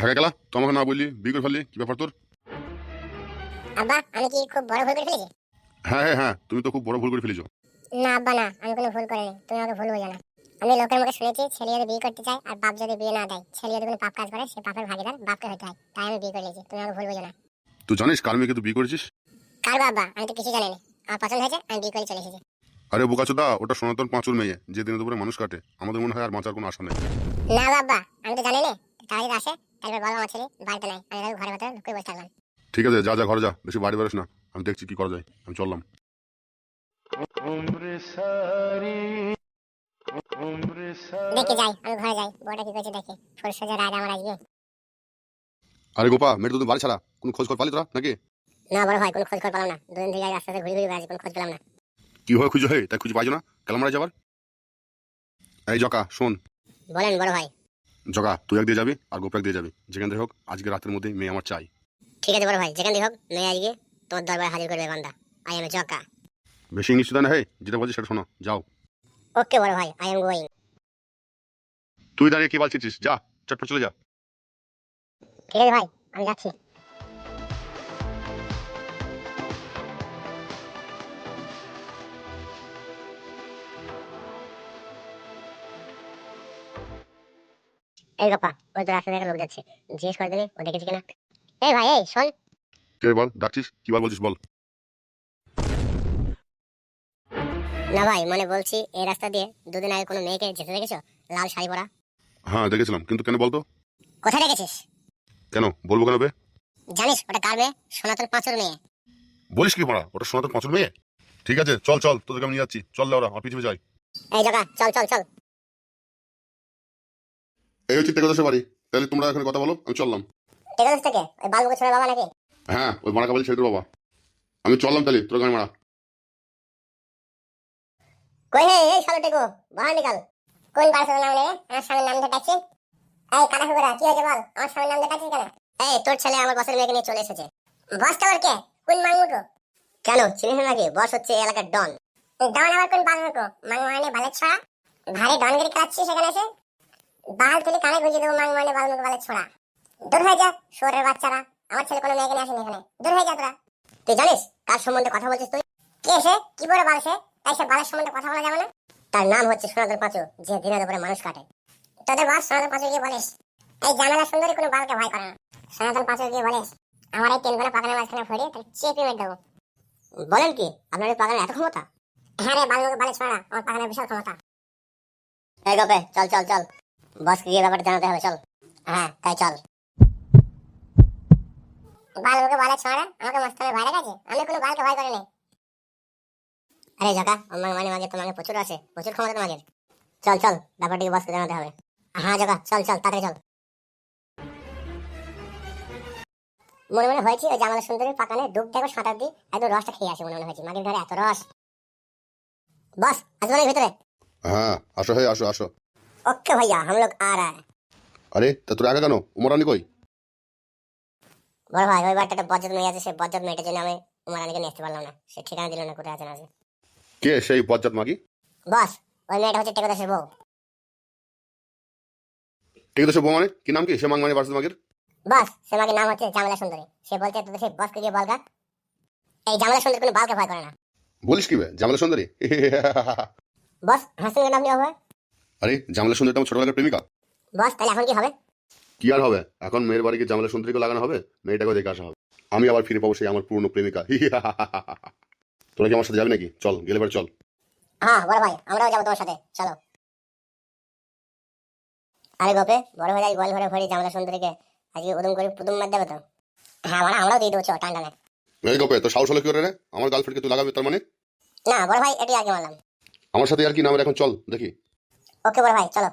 হ্যাঁ গেলা? তো আমাকে না বললি বিয়ে করে ফেললি? কি ব্যাপার তোর? আব্বা আমি কি খুব বড় ভুল করে ফেলেছি? হ্যাঁ হ্যাঁ হ্যাঁ তুমি তো খুব বড় ভুল করে ফেলেছো। না আব্বা না আমি কোনো ভুল করিনি। তুমি আমাকে ভুল বোঝো না। আমি লোকের মুখে শুনেছি ছেলে যদি বিয়ে করতে চায় আর বাপ যদি বিয়ে না দেয় ছেলে যদি কোনো পাপ কাজ করে সে পাপের ভাগিদার বাপকে হতে হয়। তাই আমি বিয়ে করে নিয়েছি তুমি আমাকে ভুল বোঝো না। তুই জানিস কার মেয়েকে তুই বিয়ে করেছিস? কার বাবা? আমি তো কিছু জানি না আমার পছন্দ হয়েছে আমি বিয়ে করে চলে এসেছি। আরে বোকাচোদা ওটা সনাতন পাঁচুর মেয়ে। যে দিনে দুপুরে মানুষ কাটে আমাদের মনে হয় আর বাঁচার কোনো আশা নেই। না বাবা আমি তো জানি না তারা আসে ঠিক আছে যা যা ঘরে যা। বেশি বাড়ি বেরোস না। আমি দেখছি কি করা যায়। আমি চললাম। আরে গোপা মেয়ে দুদিন বাড়ি ছাড়া। কোনো খোঁজ খবর পালি তোরা নাকি? না বড় ভাই কোনো খোঁজ খবর পালাম না। দুদিন ধরে রাস্তা ঘুরে ঘুরে বেড়াচ্ছি কোনো খোঁজ পেলাম না। কি হয় খুঁজে হয় তাই খুঁজে পাইছো না? কালামারা যাবার? এই জকা শোন। বলেন বড় ভাই। জগা তুই এক দিয়ে যাবি আর গোপ এক দিয়ে যাবি। যেখান থেকে হোক আজকে রাতের মধ্যে মেয়ে আমার চাই। ঠিক আছে বড় ভাই যেখান থেকে হোক মেয়ে আজকে তোর দরবারে হাজির করবে বান্দা। আই এম জকা বেশি ইংলিশ না হে যেটা বলছি সেটা শোনো যাও। ওকে বড় ভাই আই এম গোয়িং তুই দাঁড়িয়ে কি বলছিস? যা চটপট চলে যা। ঠিক আছে ভাই আমি যাচ্ছি। এই বাপা ওই তো রাস্তা থেকে লোক যাচ্ছে। জিজ্ঞেস করে ও দেখেছি কিনা? এই ভাই এই শোন। কে বল ডাকছিস? কি বল বলছিস বল। না ভাই মানে বলছি এই রাস্তা দিয়ে দুদিন আগে কোনো মেয়েকে যেতে দেখেছ? লাল শাড়ি পরা। হ্যাঁ দেখেছিলাম কিন্তু কেন বলতো? কোথায় দেখেছিস? কেন বলব কেন বে? জানিস ওটা কার মেয়ে? সনাতন পাঁচুর মেয়ে। বলিস কি মারা ওটা সনাতন পাঁচুর মেয়ে? ঠিক আছে চল চল তোদেরকে আমি নিয়ে যাচ্ছি। চল ওরা আমার পিছনে যাই। এই জগা চল চল চল। এই হচ্ছে টেকাদশের বাড়ি। তাহলে তোমরা এখানে কথা বলো আমি চললাম। ঠিক থেকে? ওই বালমুখে ছোড়া বাবা নাকি? হ্যাঁ ওই মারা কাবালি দে বাবা। আমি চললাম তাহলে তোর গাড়ি মারা। কই হে এই শালো টেকো বাহার নিকাল কোন পার্সের নাম নেবে আমার স্বামীর নাম ধরে ডাকছিস এই কাটা ফুকরা কি হয়েছে বল? আমার স্বামীর নাম ধরে ডাকছিস কেন? এই তোর ছেলে আমার বসের মেয়েকে নিয়ে চলে এসেছে। বসটা ওর কে? কোন মাংমুটো কেন চিনিস নাকি? বস হচ্ছে এলাকার ডন। ডন আবার কোন বালমুটো মাংমানে বালের ছড়া। ভারী ডনগিরি কাচ্ছিস সেখানে এসে? বাল তুলি কানে গুঁজে দেবো মাংমানে বালমুটো বালের ছড়া। দূর হয়ে যা শোরের বাচ্চারা। আমার ছেলে কোনো মেয়েকে নিয়ে আসেনি এখানে। দূর হয়ে যা তোরা। তুই জানিস কার সম্বন্ধে কথা বলছিস তুই? কে এসে কি বলে বাল সে? তাই সে বালের সম্বন্ধে কথা বলা যাবে না? তার নাম হচ্ছে সোনাদের পাঁচু যে দিনের উপরে মানুষ কাটে। তোদের বাস সনাতন পাঁচু গিয়ে বলিস এই জামেলা সুন্দরী কোনো বালকে ভয় করে না। সনাতন পাঁচু গিয়ে বলিস আমার এই তেলগুলো পাকানোর মাঝখানে ভরিয়ে তাহলে চেপে মেরে দেবো। বলেন কি আপনার এই পাকানোর এত ক্ষমতা? হ্যাঁ রে বালমুখে বালে ছড়া আমার পাকানোর বিশাল ক্ষমতা। এই গপে চল চল চল। বসকে গিয়ে ব্যাপারটা জানাতে হবে, চল। হ্যাঁ তাই চল। বালমুখে বালে ছড়া, আমাকে ভয় আমি কোনো বালকে ভয় আরে জাকা আমার মানে মাঝে তোমাকে প্রচুর আছে, প্রচুর ক্ষমতা তোমাকে চল চল ব্যাপারটিকে বসকে জানাতে হবে? হ্যাঁ জাকা চল চল, তাড়াতাড়ি চল। মনে মনে ওই জামালা সুন্দরীর পাকানে দেখো সাঁতার একদম রসটা খেয়ে আসে মনে মনে হয়েছে। ঘরে এত রস। বস, আসবে ভিতরে? হ্যাঁ আসো হে আসো আসো। ওকে ভাইয়া हम लोग आ रहा है আরে তা তোর একা কেন উমরানি কই বড় ভাই ওই বারটা বজ্জত মেয়ে আছে সে বজ্জত মেয়েটার জন্য আমি উমার আলীকে নিয়ে আসতে পারলাম না সে ঠিকানা দিল না কোথায় আছে না আছে কে সেই বজ্জাত মাগি বস ওই মেয়েটা হচ্ছে টেকদাসের বউ ঠিক আছে বউ মানে কি নাম কি সে মাংমানি বার্সেল মাগির বস সে মাকে নাম হচ্ছে জামেলা সুন্দরী সে বলছে তোদের সেই বসকে গিয়ে বলগা এই জামেলা সুন্দরী কোনো বালকে ভয় করে না বলিস কি বে জামালা সুন্দরী বস হাসিন কেন আপনি হবে আরে জামালা সুন্দরী তো আমার ছোটবেলার প্রেমিকা? বস তাহলে এখন কি হবে? কি আর হবে? এখন মেয়ের বাড়িকে জামালা সুন্দরীকে লাগানো হবে? মেয়েটাকে দেখে আসা হবে। আমি আবার ফিরে পাবো সেই আমার পুরনো প্রেমিকা। তোরা কি আমার সাথে যাবি নাকি? চল গেলে চল। হ্যাঁ বড় ভাই আমরাও যাব তোমার সাথে। চলো। আরে গোপে বড় ভাই গোয়াল ঘরে ভরি জামলা সুন্দরীকে। আজকে উদম করে পুদম মার দেবে তো? হ্যাঁ মানে আমরাও দিয়ে দেবো চ টান টানে। এই গপে তো সাহস হলো কি করে রে? আমার গার্লফ্রেন্ডকে তুই লাগাবি তার মানে? না বড় ভাই এটাই আগে মারলাম আমার সাথে আর কি নামের? এখন চল দেখি। ওকে বড় ভাই চলো